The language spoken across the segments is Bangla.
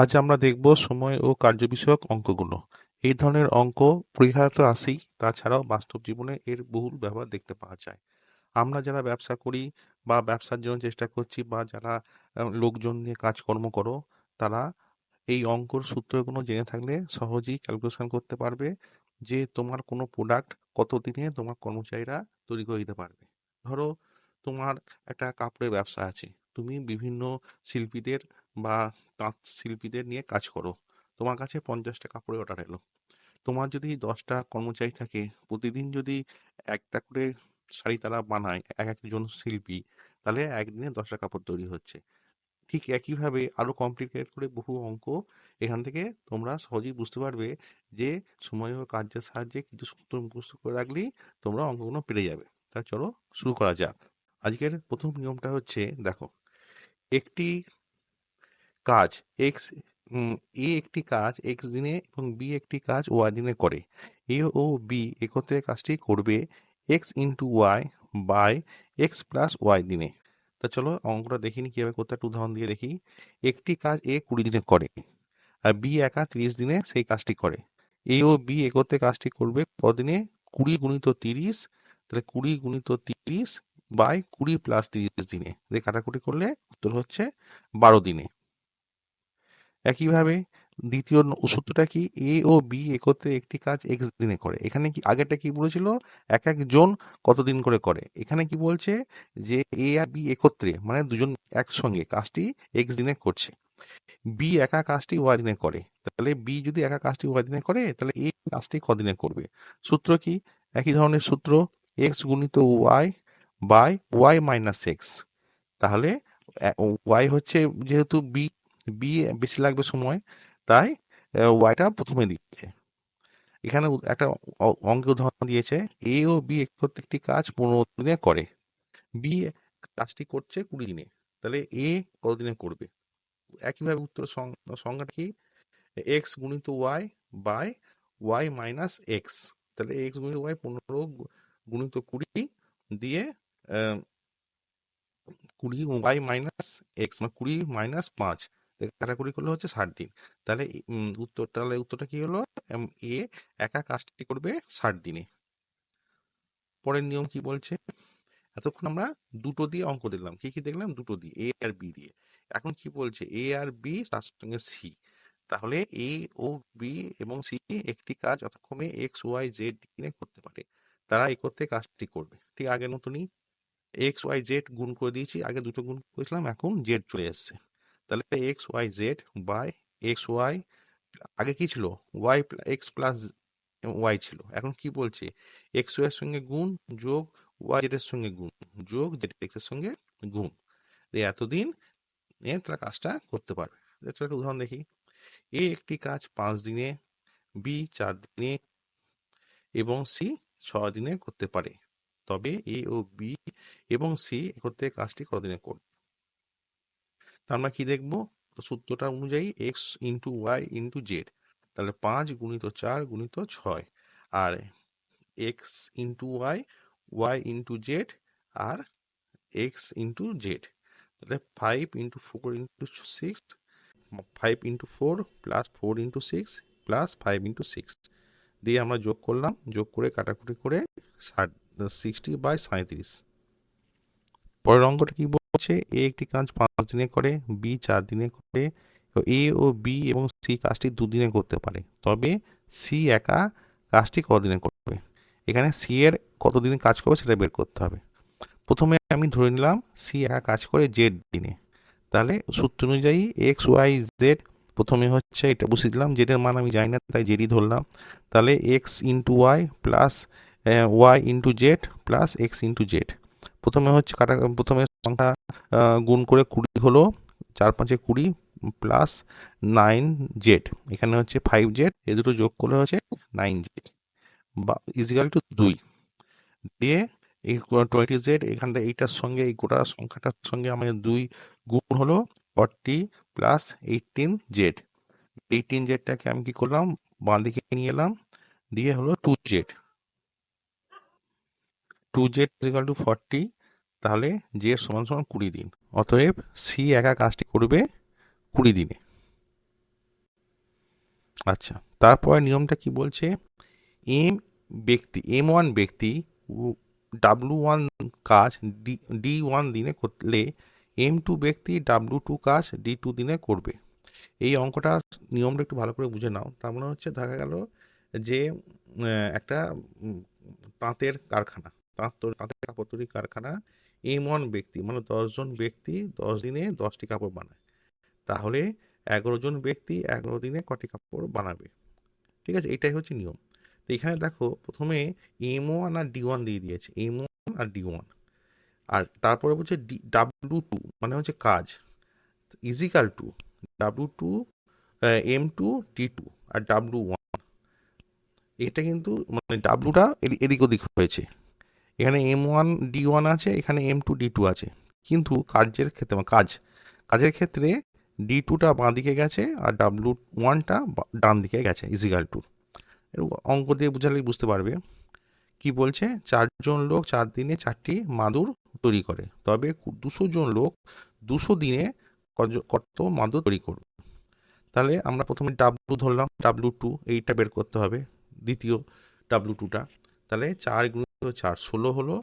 আজ আমরা দেখব সময় ও কার্য বিষয়ক অঙ্কগুলো। এই ধরনের অঙ্ক পরীক্ষাতে আসেই তাছাড়াও বাস্তব জীবনে এর বহুল ব্যবহার দেখতে পাওয়া যায়। আমরা যারা ব্যবসা করি বা ব্যবসার জন্য চেষ্টা করছি বা যারা লোকজন নিয়ে কাজকর্ম করো, তারা এই অঙ্কর সূত্রগুলো জেনে থাকলে সহজেই ক্যালকুলেশন করতে পারবে যে তোমার কোনো প্রোডাক্ট কত দিনে তোমার কর্মচারীরা তৈরি করে দিতে পারবে। ধরো তোমার একটা কাপড়ের ব্যবসা আছে, তুমি বিভিন্ন শিল্পীদের বা তাঁত শিল্পীদের নিয়ে কাজ করো। তোমার কাছে পঞ্চাশটা কাপড়ের অর্ডার এলো। তোমার যদি দশটা কর্মচারী থাকে, প্রতিদিন যদি একটা করে শাড়ি তারা বানায় এক একজন শিল্পী, তাহলে একদিনে দশটা কাপড় তৈরি হচ্ছে। ঠিক একইভাবে আরও কমপ্লিকেট করে বহু অঙ্ক এখান থেকে তোমরা সহজেই বুঝতে পারবে যে সময় ও কার্যের সাহায্যে কিছু সূত্র মুখস্থ করে রাখলেই তোমরা অঙ্কগুলো পেরে যাবে। তা চলো শুরু করা যাক। আজকের প্রথম নিয়মটা হচ্ছে, দেখো, একটি কাজ এক্স এ একটি কাজ এক্স দিনে এবং বি একটি কাজ ওয়াই দিনে করে। এ ও বি একত্রে কাজটি করবে x into y by x plus y দিনে। তা চলো অঙ্কটা দেখিনি কীভাবে করতে একটা উদাহরণ দিয়ে দেখি। একটি কাজ এ কুড়ি দিনে করে আর বি একা তিরিশ দিনে সেই কাজটি করে। এ ও বি একত্রে কাজটি করবে কদিনে? কুড়ি গুণিত তিরিশ, তাহলে কুড়ি গুণিত তিরিশ বাই কুড়ি প্লাস তিরিশ দিনে। কাটাকুটি করলে উত্তর হচ্ছে বারো দিনে। একইভাবে দ্বিতীয় সূত্রটা কি? এ ও বি একত্রে একটি কাজ এক্স দিনে করে। এখানে কি আগেরটা কি বলেছিল? এক একজন কতদিন করে করে। এখানে কি বলছে যে এ আর বি একত্রে মানে দুজন একসঙ্গে কাজটি এক্স দিনে করছে। বি একা কাজটি ওয়াই দিনে করে। তাহলে বি যদি একা কাজটি ওয়াই দিনে করে, তাহলে এ কাজটি কদিনে করবে? সূত্র কি? একই ধরনের সূত্র। এক্স গুণিত y by y minus x তাহলে ওয়াই হচ্ছে যেহেতু বি বি, বেশি লাগবে সময়। তাই ওয়াইটা প্রথমে দিচ্ছে। এখানে একটা অ- অঙ্কের উদাহরণ দিয়েছে। এ ও বি একটি কাজ পনেরো দিনে করে। বি কাজটি করছে কুড়ি দিনে। তাহলে এ কতদিনে করবে? একইভাবে উত্তর সংজ্ঞাটা কি? এক্স গুণিত y by y minus x তাহলে এক্স গুণিত ওয়াই পনেরো গুণিত কুড়ি দিয়ে কুড়ি ওয়াই মাইনাস এক্স মানে কুড়ি মাইনাস পাঁচ। কাটাকুটি করলে হচ্ছে ষাট দিন। তাহলে উত্তর, তাহলে উত্তরটা কি হলো? এ একা কাজটি করবে ষাট দিনে। পরের নিয়ম কি বলছে? এতক্ষণ আমরা দুটো দিয়ে অঙ্ক দেখলাম। কি কি দেখলাম? দুটো দিয়ে, এ আর বি দিয়ে। এখন কি বলছে? এ আর বি তার সঙ্গে সি। তাহলে এ ও বি এবং সি একটি কাজ যথাক্রমে এক্স, ওয়াই, জেড দিনে করতে পারে। তারা একত্রে কাজটি করবে। ঠিক আগের মতনই এক্স, ওয়াই, জেড গুণ করে দিয়েছি। আগে দুটো গুণ করেছিলাম, এখন জেড চলে এসছে। তাহলে x y z by x y আগে কি ছিল? ওয়াই এক্স প্লাস ওয়াই ছিল। এখন কি বলছে? এক্স ওয়াই এর সঙ্গে গুণ যোগ ওয়াই জেড এর সঙ্গে গুণ যোগ জেড এক্সের সঙ্গে গুণ। এতদিন এ তারা কাজটা করতে পারবে। একটা উদাহরণ দেখি। এ একটি কাজ পাঁচ দিনে বি চার দিনে এবং সি ছ দিনে করতে পারে। তবে এ ও বি এবং সি একত্রে কাজটি কতদিনে করবে? আমরা কি দেখব? সূত্রটা অনুযায়ী x into y into z তাহলে পাঁচ গুণিত চার গুণিত ছয়, আর x into y y into z আর এক্স ইন্টু জেড তাহলে five into four into six five into four plus four into six plus five into six দিয়ে আমরা যোগ করলাম, যোগ করে কাটাকুটি করে ষাট সিক্সটি বাই সাঁত্রিশ পরের অঙ্কটা কি বলছে এ একটি কাজ পাঁচ দিনে করে, বি চার দিনে করে এ ও বি এবং সি কাজটি দুদিনে করতে পারে। তবে সি একা কাজটি কদিনে করবে? এখানে সি এর কতদিনে কাজ করবে সেটা বের করতে হবে। প্রথমে আমি ধরে নিলাম সি একা কাজ করে জেড দিনে। তাহলে সূত্র অনুযায়ী এক্স, ওয়াই, জেড, প্রথমে হচ্ছে এটা বুঝিয়ে দিলাম জেডের মান আমি জানি না, তাই জেডই ধরলাম। তাহলে x into y plus y into z plus x into z. প্রথমে হচ্ছে কাটা, প্রথমে সংখ্যা গুণ করে কুড়ি হলো চার পাঁচে কুড়ি প্লাস নাইন জেড এখানে হচ্ছে ফাইভ জেড এ দুটো যোগ করলে হচ্ছে নাইন জেড বা ইজিক্যাল টু দুই। দিয়ে এই টোয়েন্টি জেড এখানটা এইটার সঙ্গে, এই গোটা সংখ্যাটার সঙ্গে আমাদের দুই গুণ হলো forty plus eighteen z eighteen জেডটাকে আমি কি করলাম? বাঁ দিকে নিয়ে এলাম, দিয়ে হলো two z two z equal to forty তাহলে জেড সমান সমান কুড়ি দিন। অতএব সি একা কাজটি করবে কুড়ি দিনে। আচ্ছা তারপরে নিয়মটা কি বলছে? এম ব্যক্তি এম ওয়ান ব্যক্তি ডাব্লু ওয়ান কাজ ডি ডি ওয়ান দিনে করলে এম টু ব্যক্তি ডাব্লু টু কাজ ডি টু দিনে করবে। এই অঙ্কটা নিয়মটা একটু ভালো করে বুঝে নাও। তার মানে হচ্ছে দেখা গেল যে একটা তাঁতের কারখানা, তাঁত তৈরি- তাঁতের কাপড় তৈরি কারখানা এম ওয়ান ব্যক্তি মানে দশজন ব্যক্তি দশ দিনে দশটি কাপড় বানায়। তাহলে এগারো জন ব্যক্তি এগারো দিনে কটি কাপড় বানাবে। ঠিক আছে? এটাই হচ্ছে নিয়ম। তো এখানে দেখো, প্রথমে এম ওয়ান আর ডি ওয়ান দিয়ে দিয়েছে। এম ওয়ান আর ডি ওয়ান আর তারপরে বলছে ডি ডাব্লু টু মানে হচ্ছে কাজ। Equal to W two M two D two R W one এটা কিন্তু মানে ডাব্লুটা এদিক ওদিক হয়েছে। এখানে এম ওয়ান ডি ওয়ান আছে, এখানে এম টু ডি টু আছে। কিন্তু কাজের ক্ষেত্রে কাজ, কাজের ক্ষেত্রে ডি টুটা বাঁ দিকে গেছে আর ডাব্লু ওয়ানটা ডান দিকে গেছে ইজিক্যাল টু অঙ্ক দিয়ে বুঝালেই বুঝতে পারবে কি বলছে, চারজন লোক চার দিনে চারটি মাদুর তৈরি করে, তবে দুশো জন লোক দুশো দিনে কত মাদুর তৈরি করবে। তাহলে আমরা প্রথমে ডাব্লু ধরলাম ডাব্লু টু এইটা বের করতে হবে, দ্বিতীয় ডাব্লু টুটা তাহলে চার গুণিত চার ষোলো হলো,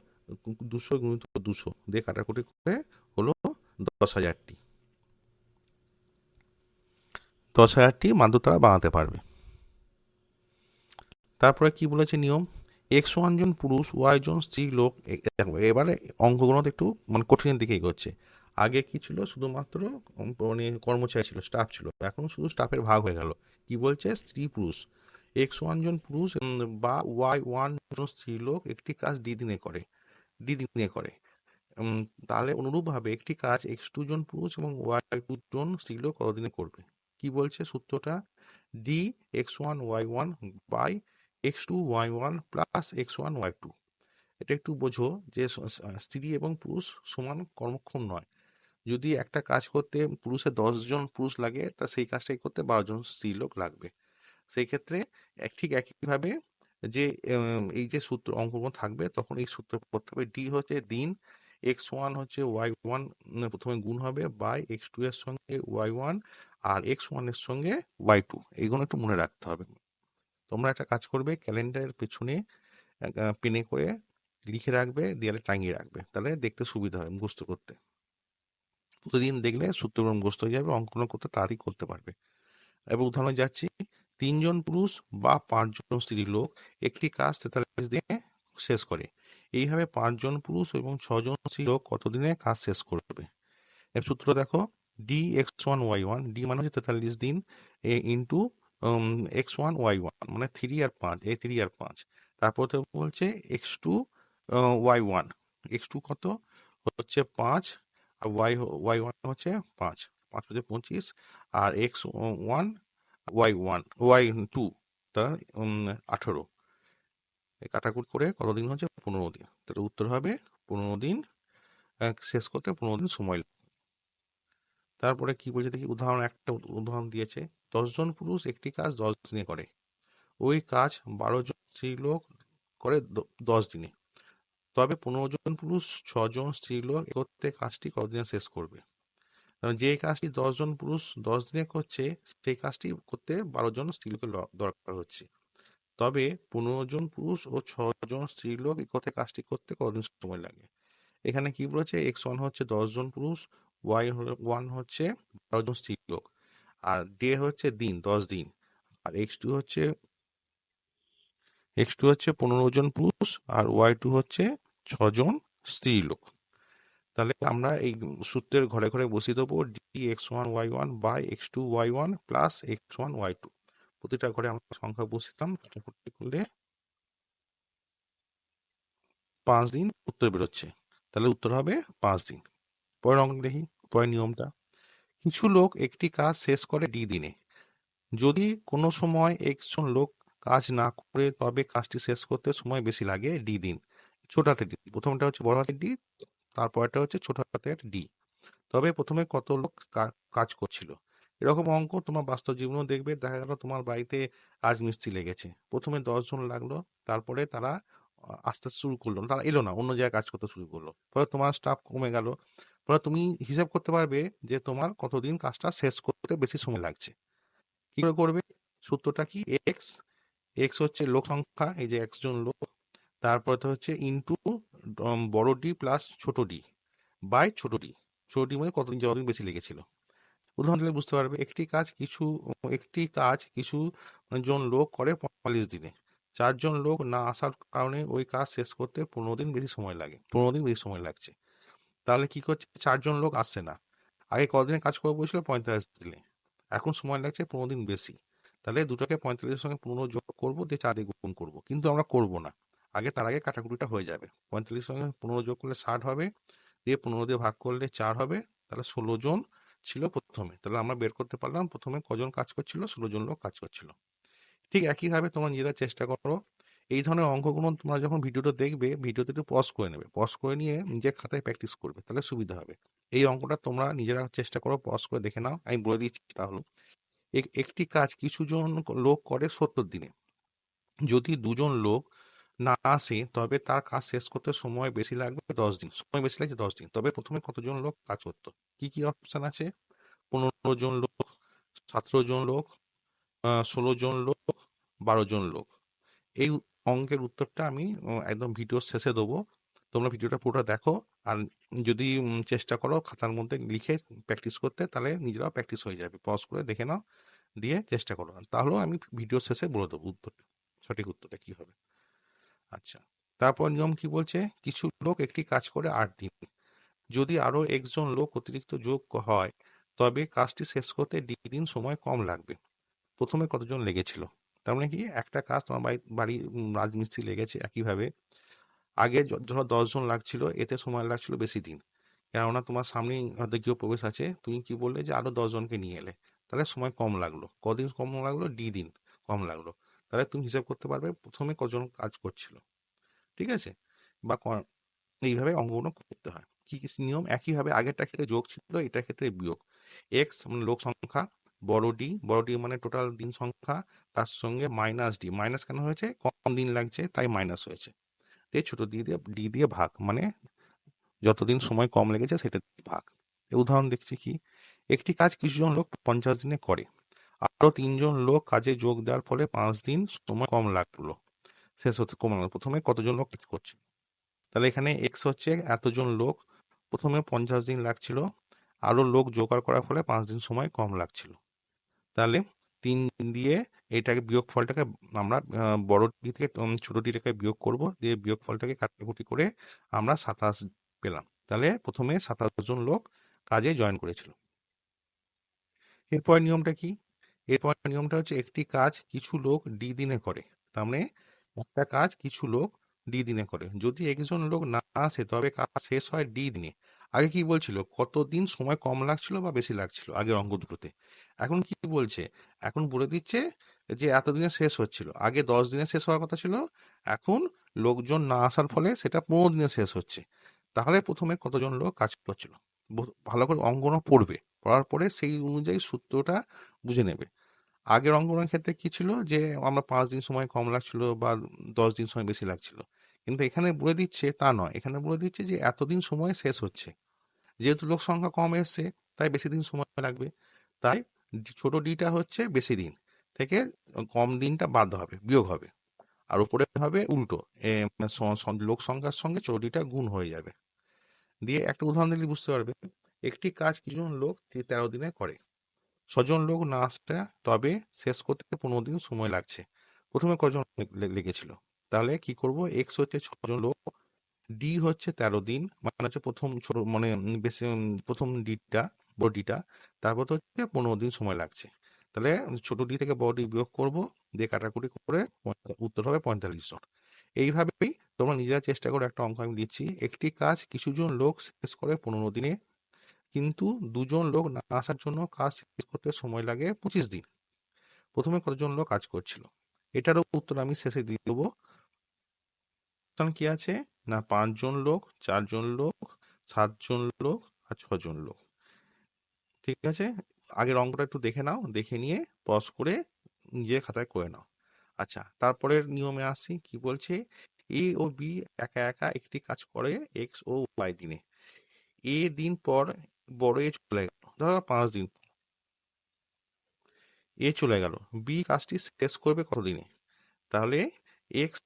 দুশো গুণিত দুশো, দিয়ে কাটাকুটি করে হলো দশ হাজারটি। দশ হাজারটি মাদুর তারা বানাতে পারবে। তারপরে কি বলেছে নিয়ম? এক্স ওয়ান জন পুরুষ ওয়াই জন স্ত্রী লোক এবারে অঙ্কগুলো একটু মানে কঠিনের দিকে এগোচ্ছে। আগে কি ছিল? শুধুমাত্র মানে কর্মচারী ছিল স্টাফ ছিল। এখন শুধু স্টাফের ভাগ হয়ে গেল। কি বলছে? স্ত্রী, পুরুষ। এক্স ওয়ান জন পুরুষ বা ওয়াই ওয়ান জন স্ত্রী লোক একটি কাজ ডি দিনে করে ডি দিনে করে তাহলে অনুরূপভাবে একটি কাজ এক্স টু জন পুরুষ এবং ওয়াই টু জন স্ত্রীলোক কতদিনে করবে। কি বলছে সূত্রটা? D x one y one by x two y one plus x one y two এটা একটু বোঝো যে স্ত্রী এবং পুরুষ সমান কর্মক্ষম নয়। যদি একটা কাজ করতে পুরুষের দশজন পুরুষ লাগে, তা সেই কাজটাই করতে বারো জন স্ত্রীলোক লাগবে। সেই ক্ষেত্রে এক ঠিক একইভাবে যে এই যে সূত্র অঙ্কগুলো থাকবে, তখন এই সূত্র করতে হবে ডি হচ্ছে দিন এক্স ওয়ান হচ্ছে ওয়াই ওয়ান প্রথমে গুণ হবে বাই এক্স টু এর সঙ্গে ওয়াই ওয়ান আর এক্স ওয়ানের সঙ্গে ওয়াই টু এইগুলো একটু মনে রাখতে হবে। তোমরা একটা কাজ করবে, ক্যালেন্ডারের পেছনে পেনে করে লিখে রাখবে, দেয়ালে টাঙিয়ে রাখবে। তাহলে দেখতে সুবিধা হয় মুখস্থ করতে। প্রতিদিন দেখলে সূত্রগুলো মুখস্থ হয়ে যাবে অঙ্কন করতে তাড়াতাড়ি করতে পারবে। এবার উদাহরণ যাচ্ছি তিনজন পুরুষ বা পাঁচজন স্ত্রী লোক একটি কাজ তেতাল্লিশ দিনে শেষ করে। এইভাবে পাঁচজন পুরুষ এবং ছজন স্ত্রী লোক কতদিনে কাজ শেষ করবে? এর সূত্র দেখো D x one y one D মানে হচ্ছে তেতাল্লিশ দিন, A into x one y one মানে থ্রি আর পাঁচ এ থ্রি আর পাঁচ। তারপর তো বলছে x two y one x two কত? হচ্ছে পাঁচ, আর ওয়াই ওয়াই ওয়ান হচ্ছে পাঁচ পাঁচ হচ্ছে পঁচিশ, আর x one y one y two তার আঠেরো। কাটাকুট করে কতদিন হচ্ছে? পনেরো দিন। তাহলে উত্তর হবে পনেরো দিন শেষ করতে পনেরো দিন সময় লাগবে। তারপরে কি বলছে দেখি? উদাহরণ একটা উদাহরণ দিয়েছে। দশজন পুরুষ একটি কাজ দশ দিনে করে। ওই কাজ বারো জন স্ত্রীলোক করে দশ দিনে। তবে পনেরো জন পুরুষ, ছজন স্ত্রীলোক একত্রে কাজটি কতদিনে শেষ করবে? যে কাজটি দশজন পুরুষ দশ দিনে করছে, সেই কাজটি করতে বারো জন স্ত্রীলোকের দরকার হচ্ছে। তবে পনেরো জন পুরুষ ও ছজন স্ত্রীলোক একত্রে কাজটি করতে কতদিন সময় লাগে? এখানে কি বলেছে? এক্স ওয়ান হচ্ছে দশজন পুরুষ, ওয়াই ওয়ান হচ্ছে বারো জন স্ত্রীলোক, আর ডে হচ্ছে দিন, দশ দিন, আর এক্স টু হচ্ছে, এক্স টু হচ্ছে পনেরো জন পুরুষ, আর ওয়াই টু হচ্ছে ছজন স্ত্রীলোক। তাহলে আমরা এই সূত্রের ঘরে ঘরে বসিয়ে দেবো D x one y one by x two y one plus x one y two প্রতিটা ঘরে আমরা সংখ্যা বসিতাম করলে পাঁচ দিন উত্তর বেরোচ্ছে। তাহলে উত্তর হবে পাঁচ দিন। পরের অঙ্ক দেখি, পরের নিয়মটা। কিছু লোক একটি কাজ শেষ করে ডি দিনে। যদি কোনো সময় একজন লোক কাজ না করে, তবে কাজটি শেষ করতে সময় বেশি লাগে ডি দিন। ছোট হাতের ডি। প্রথমটা হচ্ছে বড় হাতের ডি তারপরটা হচ্ছে ছোট হাতের ডি তবে প্রথমে কত লোক কাজ করছিল। এরকম অঙ্ক তোমার বাস্তব জীবনেও দেখবে, দেখা গেল তোমার বাড়িতে রাজমিস্ত্রি লেগেছে। প্রথমে দশজন লাগল, তারপরে তারা আস্তে আস্তে শুরু করল। তারা এলো না, অন্য জায়গায় কাজ করতে শুরু করল। পরে তোমার স্টাফ কমে গেল। পরে তুমি হিসাব করতে পারবে যে তোমার কতদিন কাজটা শেষ করতে বেশি সময় লাগছে। কি করে করবে? সূত্রটা কি? এক্স এক্স হচ্ছে লোক সংখ্যা, এই যে একজন লোক তারপরে তো হচ্ছে ইন্টু বড় ডি প্লাস ছোট ডি বাই ছোট ডি ছোট ডি মানে কতদিন যতদিন বেশি লেগেছিল। উদাহরণ দিলে বুঝতে পারবে, একটি কাজ কিছু, একটি কাজ কিছু জন লোক করে পঁয়তাল্লিশ দিনে, চারজন লোক না আসার কারণে ওই কাজ শেষ করতে পনেরো দিন বেশি সময় লাগে, পনেরো দিন বেশি সময় লাগছে। তাহলে কি করছে, চারজন লোক আসছে না, আগে কদিনে কাজ করব বলেছিল পঁয়তাল্লিশ দিনে, এখন সময় লাগছে পনেরো দিন বেশি, তাহলে দুটোকে পঁয়তাল্লিশের সঙ্গে পনেরো যোগ করব, দিয়ে চারে গুণ করব, কিন্তু আমরা করব না। আগে তার আগে কাটাকুটিটা হয়ে যাবে। পঁয়তাল্লিশ সঙ্গে পনেরো যোগ করলে ষাট হবে। দিয়ে পনেরো দিয়ে ভাগ করলে চার হবে। তাহলে ষোলো জন ছিল প্রথমে। তাহলে আমরা বের করতে পারলাম, প্রথমে কজন কাজ করছিল, ষোলো জন লোক কাজ করছিল। ঠিক একইভাবে তোমরা নিজেরা চেষ্টা করো। এই ধরনের অঙ্কগুলো তোমরা যখন ভিডিওটা দেখবে, ভিডিওতে একটু পজ করে নেবে। পজ করে নিয়ে নিজের খাতায় প্র্যাকটিস করবে, তাহলে সুবিধা হবে। এই অঙ্কটা তোমরা নিজেরা চেষ্টা করো পজ করে দেখে নাও। আমি বলে দিচ্ছি তাহলে। একটি কাজ কিছু জন লোক করে সত্তর দিনে। যদি দুজন লোক না আসে, তবে তার কাজ শেষ করতে সময় বেশি লাগবে দশ দিন। সময় বেশি লাগছে দশ দিন। তবে প্রথমে কতজন লোক? কাজ করতো। কি কি অপশন আছে? পনেরো জন লোক, সতেরো জন লোক ষোলো জন লোক, বারো জন লোক। এই অঙ্কের উত্তরটা আমি একদম ভিডিওর শেষে দেবো। তোমরা ভিডিওটা পুরোটা দেখো। আর যদি চেষ্টা করো খাতার মধ্যে লিখে প্র্যাকটিস করতে, তাহলে নিজেরাও প্র্যাকটিস হয়ে যাবে। পজ করে দেখে নাও, দিয়ে চেষ্টা করো। তাহলেও আমি ভিডিও শেষে বলে দেবো উত্তরটা। সঠিক উত্তরটা কি হবে? আচ্ছা। তারপর নিয়ম কি বলছে? কিছু লোক একটি কাজ করে আট দিন। যদি আরও একজন লোক অতিরিক্ত যোগ হয়, তবে কাজটি শেষ করতে দিন সময় কম লাগবে। প্রথমে কতজন লেগেছিল? তার মানে কি, একটা কাজ তোমার বাড়ি বাড়ির রাজমিস্ত্রি লেগেছে একইভাবে। আগে ধরো দশজন লাগছিল, এতে সময় লাগছিল বেশি দিন। কেননা তোমার সামনেই হয়তো কেউ প্রবেশ আছে, তুমি কি বললে যে আরও দশজনকে নিয়ে এলে। তাহলে সময় কম লাগল। কদিন কম লাগল? ডি দিন কম লাগল। তাহলে তুমি হিসাব করতে পারবে প্রথমে কজন কাজ করছিল। ঠিক আছে? বা এইভাবে অঙ্কগুলো করতে হয়। কি কি নিয়ম? একইভাবে আগেরটা ক্ষেত্রে যোগ ছিল, এটার ক্ষেত্রে বিয়োগ। এক্স মানে লোক সংখ্যা, বড় ডি বড় ডি মানে টোটাল দিন সংখ্যা, তার সঙ্গে মাইনাস ডি মাইনাস কেন হয়েছে? কম দিন লাগছে, তাই মাইনাস হয়েছে। দিয়ে ছোট ডি দিয়ে ডি দিয়ে ভাগ মানে যতদিন সময় কম লেগেছে, সেটা ভাগ। উদাহরণ দেখছি কি? একটি কাজ কিছুজন লোক পঞ্চাশ দিনে করে। আরও তিনজন লোক কাজে যোগ দেওয়ার ফলে পাঁচ দিন সময় কম লাগল। শেষ হতে কম লাগল প্রথমে কতজন লোক কাজ করছে? তাহলে এখানে এক্স হচ্ছে এতজন লোক। প্রথমে পঞ্চাশ দিন লাগছিল। আরও লোক জোগাড় করার ফলে পাঁচ দিন সময় কম লাগছিল। তাহলে তিন দিয়ে এটাকে বিয়োগ ফলটাকে আমরা বড় ডি থেকে ছোট ডিটাকে বিয়োগ করব। দিয়ে বিয়োগ ফলটাকে কাটাকুটি করে আমরা সাতাশ পেলাম। তাহলে প্রথমে সাতাশ জন লোক কাজে জয়েন করেছিল। এরপর নিয়মটা কি? এরপর নিয়মটা হচ্ছে একটি কাজ কিছু লোক ডি দিনে করে। তার মানে একটা কাজ কিছু লোক ডি দিনে করে। যদি একজন লোক না আসে, তবে কাজ শেষ হয় ডি দিনে। আগে কি বলছিল? কতদিন সময় কম লাগছিল বা বেশি লাগছিল আগের অঙ্ক দুটোতে? এখন কি বলছে? এখন বলে দিচ্ছে যে এতদিনে শেষ হচ্ছিল। আগে দশ দিনে শেষ হওয়ার কথা ছিল, এখন লোকজন না আসার ফলে সেটা পনেরো দিনে শেষ হচ্ছে। তাহলে প্রথমে কতজন লোক কাজ করছিল? ভালো করে অঙ্কনা পড়বে। পড়ার পরে সেই অনুযায়ী সূত্রটা বুঝে নেবে। আগের অঙ্কনের ক্ষেত্রে কি ছিল যে, আমরা পাঁচ দিন সময় কম লাগছিল বা দশ দিন সময় বেশি লাগছিল। কিন্তু এখানে বলে দিচ্ছে তা নয়। এখানে বলে দিচ্ছে যে, এতদিন সময় শেষ হচ্ছে। যেহেতু লোক সংখ্যা কম এসছে, তাই বেশি দিন সময় লাগবে। তাই ছোট ডিটা হচ্ছে বেশি দিন থেকে কম দিনটা বাদ হবে, বিয়োগ হবে। আর উপরে হবে উল্টো। লোক সংখ্যার সঙ্গে ছোট ডিটা গুণ হয়ে যাবে। দিয়ে একটা উদাহরণ দিলে বুঝতে পারবে। একটি কাজ কিছুজন লোক তেরো দিনে করে। ছজন লোক না আসতে তবে শেষ করতে পনেরো দিন সময় লাগছে। প্রথমে কজন লেগেছিল? তাহলে কি করব? এক্স হচ্ছে ছজন লোক ডি হচ্ছে তেরো দিন মানে হচ্ছে প্রথম ছোট মানে বেশি, প্রথম ডিটা বড় ডিটা তারপর তো হচ্ছে পনেরো দিন সময় লাগছে। তাহলে ছোট ডি থেকে বড় ডি বিয়োগ করব, দিয়ে কাটাকুটি করে উত্তর হবে পঁয়তাল্লিশ জন। এইভাবেই তোমরা নিজেরা চেষ্টা করে একটা অঙ্ক আমি দিচ্ছি। একটি কাজ কিছুজন লোক শেষ করে পনেরো দিনে, কিন্তু দুজন লোক না আসার জন্য কাজ শেষ করতে সময় লাগে পঁচিশ দিন। প্রথমে কতজন লোক কাজ করছিল? এটারও উত্তর আমি শেষে দিয়ে দেবো। কি আছে? না পাঁচজন লোক, চারজন লোক, সাতজন লোক আর ছজন লোক। ঠিক আছে? আগের অঙ্কটা একটু দেখে নাও, দেখে নিয়ে পজ করে নিজের খাতায় করে নাও। আচ্ছা তারপরের নিয়মে আসি। কি বলছে? এ ও বি একা একা একটি কাজ করে এক্স ও ওয়াই দিনে। এ দিন পর বড় এ চলে গেল। ধরো পাঁচ দিন এ চলে গেল। বি কাজটি শেষ করবে কতদিনে তাহলে এক্স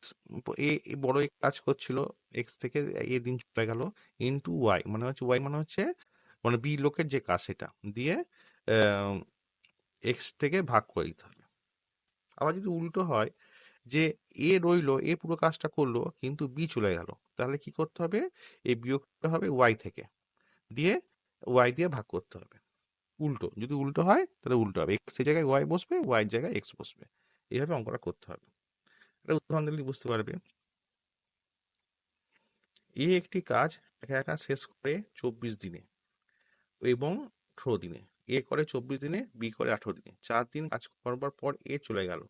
এ বড় এক কাজ করছিল, এক্স থেকে এ দিন চলে গেল ইন্টু ওয়াই। মানে হচ্ছে, ওয়াই মানে হচ্ছে মানে বি লোকের যে কাজ সেটা। দিয়ে এক্স থেকে ভাগ করে দিতে হবে। আবার যদি উল্টো হয় যে, এ রইল, এ পুরো কাজটা করল, কিন্তু বি চলে গেল। তাহলে কি করতে হবে? এ বিয়োগটা হবে ওয়াই থেকে। দিয়ে ওয়াই দিয়ে ভাগ করতে হবে। উল্টো, যদি উল্টো হয়, তাহলে উল্টো হবে। এক্সের জায়গায় ওয়াই বসবে, ওয়াই জায়গায় এক্স বসবে। এইভাবে অঙ্কটা করতে হবে। এটা উদাহরণ দিলে বুঝতে পারবে। এ একটি কাজ একা একা শেষ করে চব্বিশ দিনে এবং আঠেরো দিনে। এ করে চব্বিশ দিনে, বি করে আঠেরো দিনে। চার দিন কাজ করবার পর এ চলে গেল।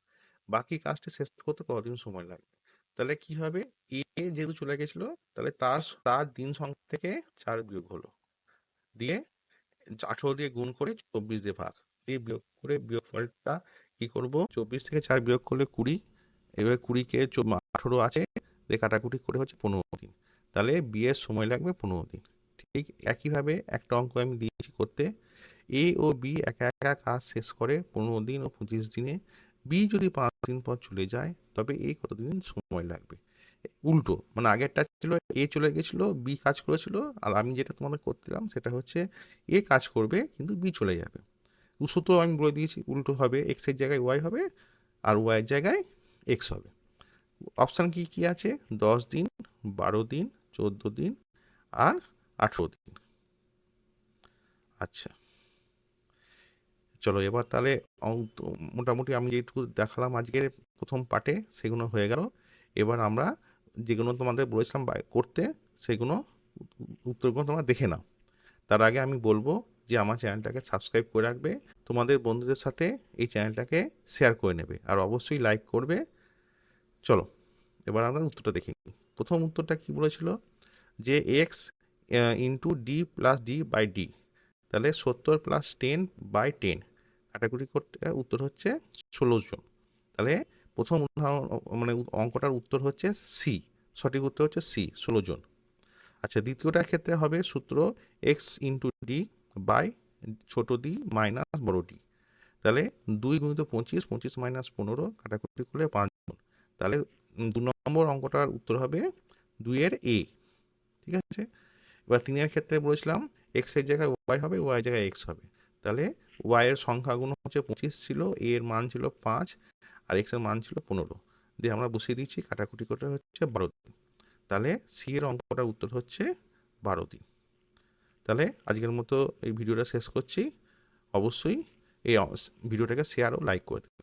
বাকি কাজটি শেষ করতে কতদিন সময় লাগবে তাহলে কি হবে? এ যেহেতু চলে গেছিল, তাহলে তার তার দিন সংখ্যা থেকে চার বিয়োগ হলো। দিয়ে আঠেরো দিয়ে গুণ করে চব্বিশ দিয়ে ভাগ। দিয়ে বিয়োগ করে বিয়োগ ফলটা কি করব? চব্বিশ থেকে চার বিয়োগ করলে কুড়ি, এবার কুড়িকে আঠেরো আছে, দিয়ে কাটাকুটি করে হচ্ছে পনেরো দিন। তাহলে বিয়ের সময় লাগবে পনেরো দিন। ঠিক একইভাবে একটা অঙ্ক আমি দিয়েছি করতে। এ ও বি একা একা কাজ শেষ করে পনেরো দিন ও পঁচিশ দিনে। বি যদি পাঁচ দিন পর চলে যায়, তবে এ কতদিন সময় লাগবে? উল্টো মানে আগেরটা ছিল এ চলে গেছিল বি কাজ করেছিল, আর আমি যেটা তোমাদের করছিলাম সেটা হচ্ছে এ কাজ করবে, কিন্তু বি চলে যাবে। সূত্র আমি বলে দিয়েছি, উল্টো হবে এক্সের জায়গায় ওয়াই হবে, আর ওয়াইয়ের জায়গায় এক্স হবে। অপশান কি কি আছে? দশ দিন, বারো দিন, চোদ্দ দিন, আর আঠেরো দিন। আচ্ছা। চলো, এবার তাহলে মোটামুটি আমি যেটুকু দেখালাম আজকের প্রথম পার্টে, সেগুলো হয়ে গেল। এবার আমরা যেগুলো তোমাদের বলেছিলাম করতে, সেগুলো উত্তরগুলো তোমরা দেখে নাও। তার আগে আমি বলব যে আমার চ্যানেলটাকে সাবস্ক্রাইব করে রাখবে, তোমাদের বন্ধুদের সাথে এই চ্যানেলটাকে শেয়ার করে নেবে, আর অবশ্যই লাইক করবে। চলো, এবার আমরা উত্তরটা দেখি প্রথম উত্তরটা কি বলেছিল? যে x into D plus D by D তাহলে সত্তর প্লাস টেন বাই টেন কাটাকুটি করতে, উত্তর হচ্ছে ষোলো জন। তাহলে প্রথম উদাহরণ মানে অঙ্কটার উত্তর হচ্ছে সি সঠিক উত্তর হচ্ছে সি ষোলো জন। আচ্ছা দ্বিতীয়টার ক্ষেত্রে হবে সূত্র এক্স ইন্টু ডি বাই ছোটো ডি মাইনাস বড় ডি তাহলে দুই গুণিত পঁচিশ পঁচিশ মাইনাস পনেরো কাটাকুটি করলে পাঁচ জন তাহলে দু নম্বর অঙ্কটার উত্তর হবে দুইয়ের এ ঠিক আছে? এবার তিনের ক্ষেত্রে বলেছিলাম এক্সের জায়গায় ওয়াই হবে ওয়াই জায়গায় এক্স হবে। তাহলে ওয়াই এর সংখ্যাগুলো হচ্ছে পঁচিশ ছিল এ এর মান ছিল পাঁচ, আর এক্সের মান ছিল পনেরো। দিয়ে আমরা বসিয়ে দিচ্ছি, কাটাকুটি করে হচ্ছে বারো দিন। তাহলে সি এর অঙ্কটার উত্তর হচ্ছে বারো দিন। তাহলে আজকের মতো এই ভিডিওটা শেষ করছি। অবশ্যই এই ভিডিওটাকে শেয়ার ও লাইক করে দেবে